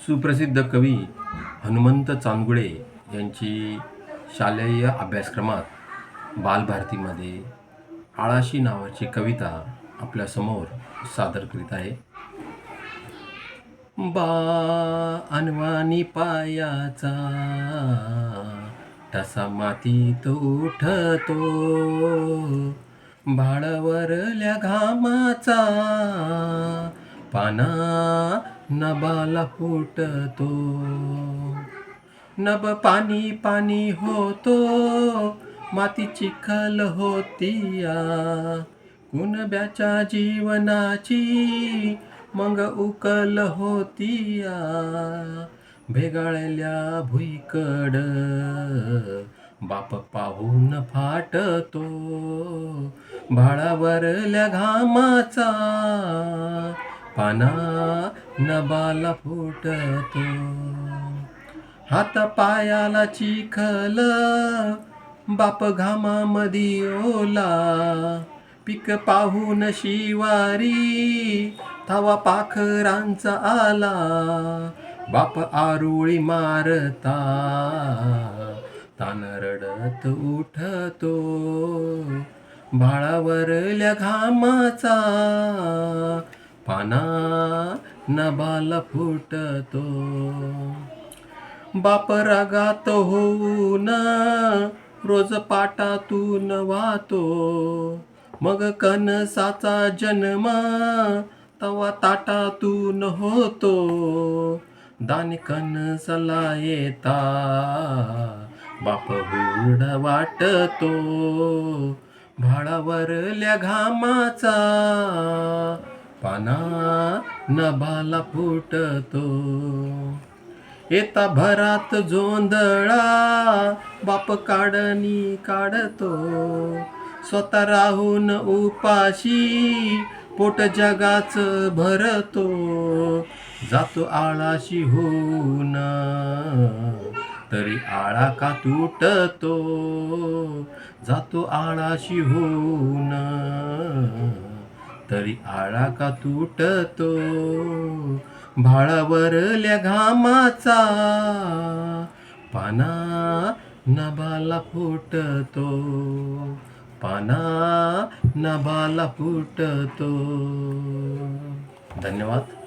सुप्रसिद्ध कवी हनुमंत चांदगुळे यांची शालेय अभ्यासक्रमात बालभारतीमध्ये आळाशी नावाची कविता आपल्यासमोर सादर करीत आहे. बा अनवानी पायाचा ठसा मातीत उठतो. भाळवरल्या घामाचा पाना नबाला फुटतो नब पाणी पाणी होतो माती चिखल होतीया कुणब्याच्या जीवनाची मग उकल होतीया भेगाळल्या भुईकड बाप पाहून फाटतो भाळावरल्या घामाचा. पाना नबाला फुटतो. हात पायाला चिखल बाप घामामधी ओला. पिक पाहून शिवारी थावा पाखरांचा आला. बाप आरुळी मारता तान रडत उठतो. भाळावरल्या घामाचा पाना नबाला फुटतो. बाप रागात होऊन रोज पाटातून वाहतो. मग कणसाचा जन्म तवा ताटातून होतो. दान कनसला येता बाप हुरड वाटतो. भाळावरल्या घामाचा पाना नभाला फुटतो. येता भरात जोंधळा बाप काढणी काढतो. स्वतः राहून उपाशी पोट जगाच भरतो. जातो आळाशी होऊन तरी आळा का तुटतो? जातो आळाशी होऊन. तरी आळा का तुटतो? भाळावरल्या घामाचा पाना नभाला फुटतो. पाना नभाला फुटतो. धन्यवाद.